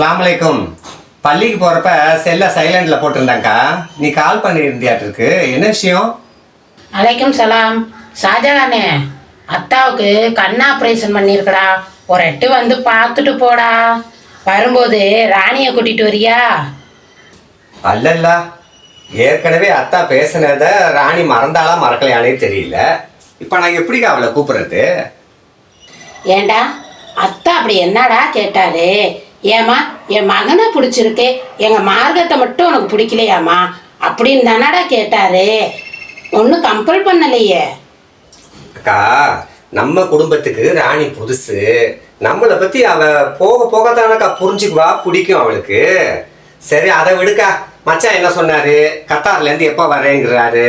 அஸ்ஸலாமு பள்ளிக்கு போகிறப்ப செல்லை சைலண்டில் போட்டிருந்தாங்க்கா நீ கால் பண்ணியிருந்தியாட்டிருக்கு. என்ன விஷயம்? அலைக்கும் சலாம். ஷாஜகானே அத்தாவுக்கு கண் ஆப்ரேஷன் பண்ணியிருக்கடா. ஒரு எட்டு வந்து பார்த்துட்டு போடா. வரும்போது ராணியை கூட்டிட்டு வரியா? அல்லல்ல. ஏற்கனவே அத்தா பேசுனத ராணி மறந்தாளா மறக்கலையானே தெரியல. இப்போ நான் எப்படிக்கா அவளை கூப்பிடுறது? ஏண்டா? அத்தா அப்படி என்னடா கேட்டாரு ஏமா என் மகனை பிடிச்சிருக்கு. எங்க மார்க்கத்தை மட்டும் உனக்கு பிடிக்கலையாமா அப்படின்னு தானடா கேட்டாரு. ஒன்றும் கம்பல் பண்ணலையே. அக்கா நம்ம குடும்பத்துக்கு ராணி புதுசு. நம்மளை பற்றி அவ போக போக தானக்கா புரிஞ்சுக்குவா பிடிக்கும் அவளுக்கு. சரி அதை விடுக்கா. மச்சான் என்ன சொன்னாரு? கத்தார்லேருந்து எப்போ வரேங்கிறாரு.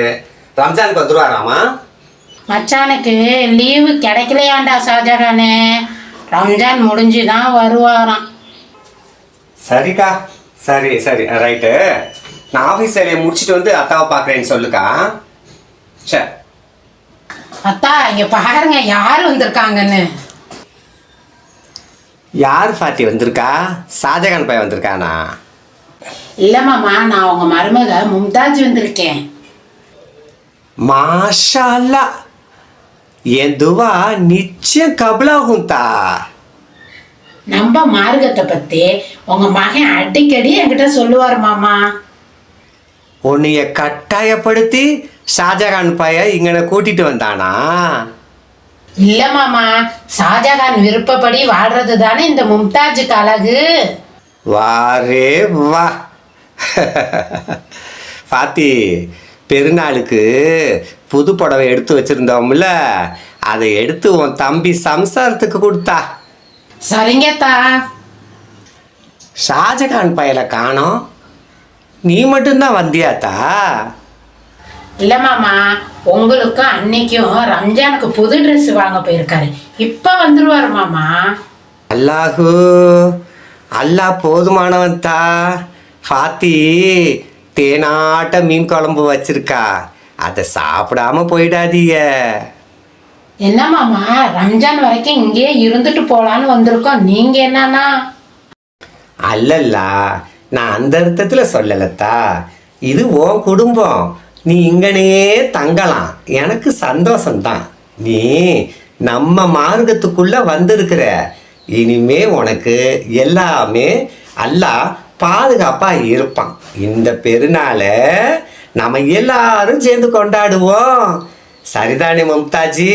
ரம்ஜானுக்கு வந்துருவாராமா மச்சானுக்கு லீவு கிடைக்கலையாண்டா ஷாஜகானே. ரம்ஜான் முடிஞ்சு தான் வருவாராம். சரிக்கா. சரி சரி. ரைட்டு நான் ஆஃபீஸ் வேலையை முடிச்சுட்டு வந்து அத்தாவை பார்க்குறேன்னு சொல்லுக்கா. சரி அத்தா இங்க பாருங்க யார் வந்திருக்காங்கன்னு. யார் ஃபாத்தி வந்திருக்கா? ஷாஜகான் பையன் வந்திருக்கானா? இல்ல மாமா நான் உங்க மருமக மும்தாஜ் வந்திருக்கேன். மாஷா அல்லா என் துவா நிச்சயம் கபலாகும் தா நம்ம மார்க்கத்தை பத்தி உங்க மகன் அடிக்கடி என்கிட்ட சொல்லுவார் மாமா. உன்னைய கட்டாயப்படுத்தி ஷாஜகான் பையன் இங்கன கூட்டிட்டு வந்தானா? இல்ல மாமா. ஷாஜகான் விருப்பப்படி வாழ்றது தானே இந்த மும்தாஜுக்கு அழகு. வாரே வா. பாத்தி பெருநாளுக்கு புது புடவை எடுத்து வச்சிருந்தோம்ல அதை எடுத்து உன் தம்பி சம்சாரத்துக்கு கொடுத்தா. சரிங்கத்தா. ஷாஜகான் பயலை காணோம். நீ மட்டும்தான் வந்தியாத்தா? இல்ல மாமா உங்களுக்கும் அன்னைக்கும் ரம்ஜானுக்கு புது Dress வாங்க போயிருக்காரு. இப்ப வந்துருவாரு மாமா. அல்லாஹூ அல்லாஹ் போதுமானவன் தா ஃபாத்தி தேனாட்ட மீன் குழம்பு வச்சிருக்கா. அதை சாப்பிடாம போயிடாதீங்க. என்ன மாமா ரம்ஜான் வரைக்கும் இங்கேயே இருந்துட்டு போலான்னு வந்திருக்கோம். நீங்க என்னன்னா? அல்லல்லா நான் அந்த அர்த்தத்தில் சொல்லலத்தா. இது உன் குடும்பம். நீ இங்கனே தங்கலாம். எனக்கு சந்தோஷம்தான். நீ நம்ம மார்க்கத்துக்குள்ள வந்திருக்கிற. இனிமே உனக்கு எல்லாமே அல்லாஹ் பாதுகாப்பாக இருப்பான். இந்த பெருநாளை நம்ம எல்லாரும் சேர்ந்து கொண்டாடுவோம். சரிதானே மும்தாஜி